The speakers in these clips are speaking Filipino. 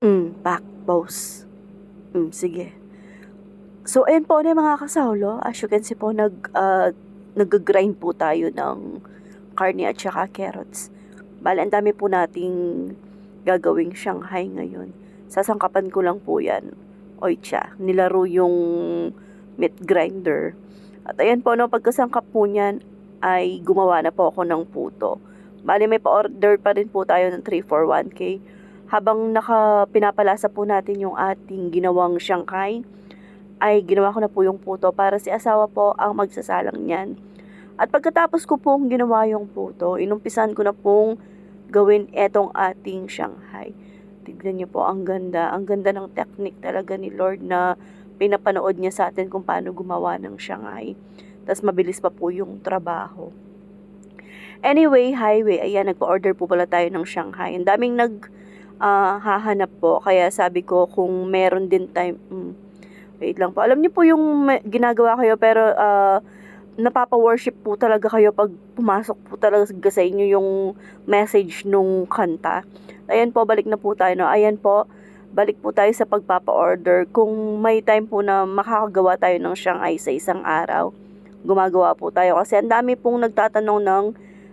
Hmm, back pose. Hmm, sige. So, ayan po na mga kasawlo. As you can see po, nag, ah, nag-grind po tayo ng karne at saka carrots. Bale, ang dami po nating gagawing Shanghai ngayon. Sasangkapan ko lang po yan. Oicha. Nilaro yung meat grinder. At ayan po, no, pagkasangkap po niyan, ay gumawa na po ako ng puto. Bale, may pa-order pa rin po tayo ng 341K. Habang naka pinapalasa po natin yung ating ginawang Shanghai, ay ginawa ko na po yung puto para si asawa po ang magsasalang niyan. At pagkatapos ko pong ginawa yung puto, inumpisan ko na pong gawin etong ating Shanghai. Tignan niyo po, ang ganda. Ang ganda ng technique talaga ni Lord na pinapanood niya sa atin kung paano gumawa ng Shanghai. Tapos mabilis pa po yung trabaho. Anyway, highway. Ayan, nagpa-order po pala tayo ng Shanghai. Ang daming nag ah, hahanap po. Kaya sabi ko kung meron din time... Mm, wait lang po. Alam niyo po yung ginagawa kayo pero ah, napapa-worship po talaga kayo pag pumasok po talaga sa inyo yung message nung kanta. Ayan po, balik na po tayo. No? Ayan po, balik po tayo sa pagpapa-order. Kung may time po na makakagawa tayo ng Shanghai sa isang araw, gumagawa po tayo. Kasi ang dami pong nagtatanong ng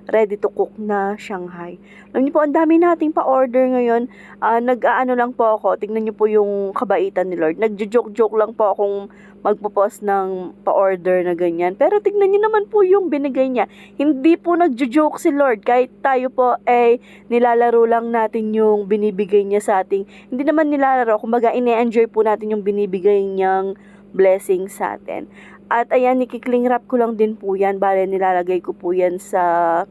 ready to cook na Shanghai. Alam niyo po, ang dami nating pa-order ngayon. Ah, nag-aano lang po ako, tingnan niyo po yung kabaitan ni Lord. Nagjo-joke-joke lang po akong magpo-post ng pa-order na ganyan. Pero tingnan niyo naman po yung binigay niya. Hindi po nagjo-joke si Lord. Kahit tayo po eh nilalaro lang natin yung binibigay niya sa ating. Hindi naman nilalaro, kumbaga ine-enjoy po natin yung binibigay niyang blessing sa atin. At ayan, nikikling wrap ko lang din po yan. Bale, nilalagay ko po yan sa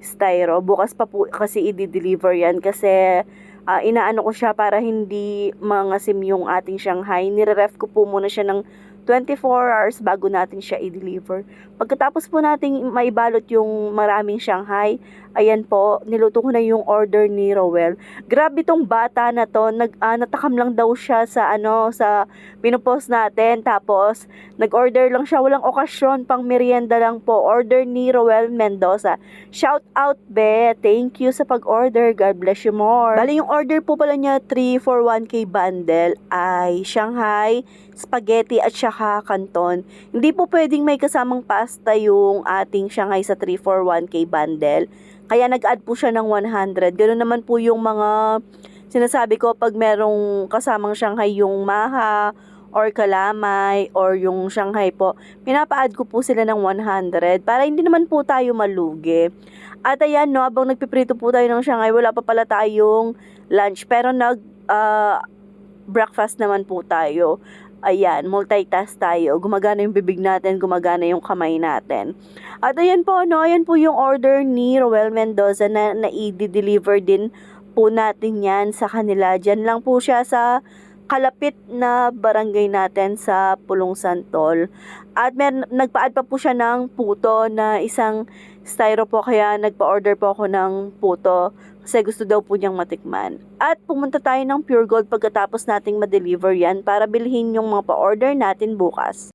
styro. Bukas pa po kasi i-deliver yan kasi ah, inaano ko siya para hindi mangasim yung ating Shanghai. Nire-ref ko po muna siya ng 24 hours bago natin siya i-deliver. Pagkatapos po nating maibalot yung maraming Shanghai, ayan po, niluto ko na yung order ni Rowell. Grabe tong bata na to, nag, ah, natakam lang daw siya sa ano, sa pinupost natin. Tapos, nag-order lang siya, walang okasyon, pang merienda lang po. Order ni Rowell Mendoza. Shout out, be. Thank you sa pag-order. God bless you more. Bali, yung order po pala niya, 3 for 1K bundle, ay Shanghai, spaghetti at saka canton. Hindi po pwedeng may kasamang pasta yung ating Shanghai sa 3 for 1K bundle. Kaya nag-add po siya ng 100. Ganun naman po yung mga sinasabi ko pag merong kasamang Shanghai yung maha or kalamay or yung Shanghai po, pinapa-add ko po sila ng 100 para hindi naman po tayo malugi. At ayan no, habang nagpiprito po tayo ng Shanghai, wala pa pala tayong lunch pero nag ah, breakfast naman po tayo. Ayan, multitask tayo. Gumagana yung bibig natin, gumagana yung kamay natin. At ayan po, no, ayan po yung order ni Roel Mendoza na, na i-deliver din po natin yan sa kanila. Diyan lang po siya sa kalapit na barangay natin sa Pulong Santol. At mer nagpa-add pa po siya ng puto na isang styro po kaya nagpa-order po ako ng puto kasi gusto daw po niyang matikman. At pumunta tayo ng Pure Gold pagkatapos nating ma-deliver yan para bilhin yung mga pa-order natin bukas.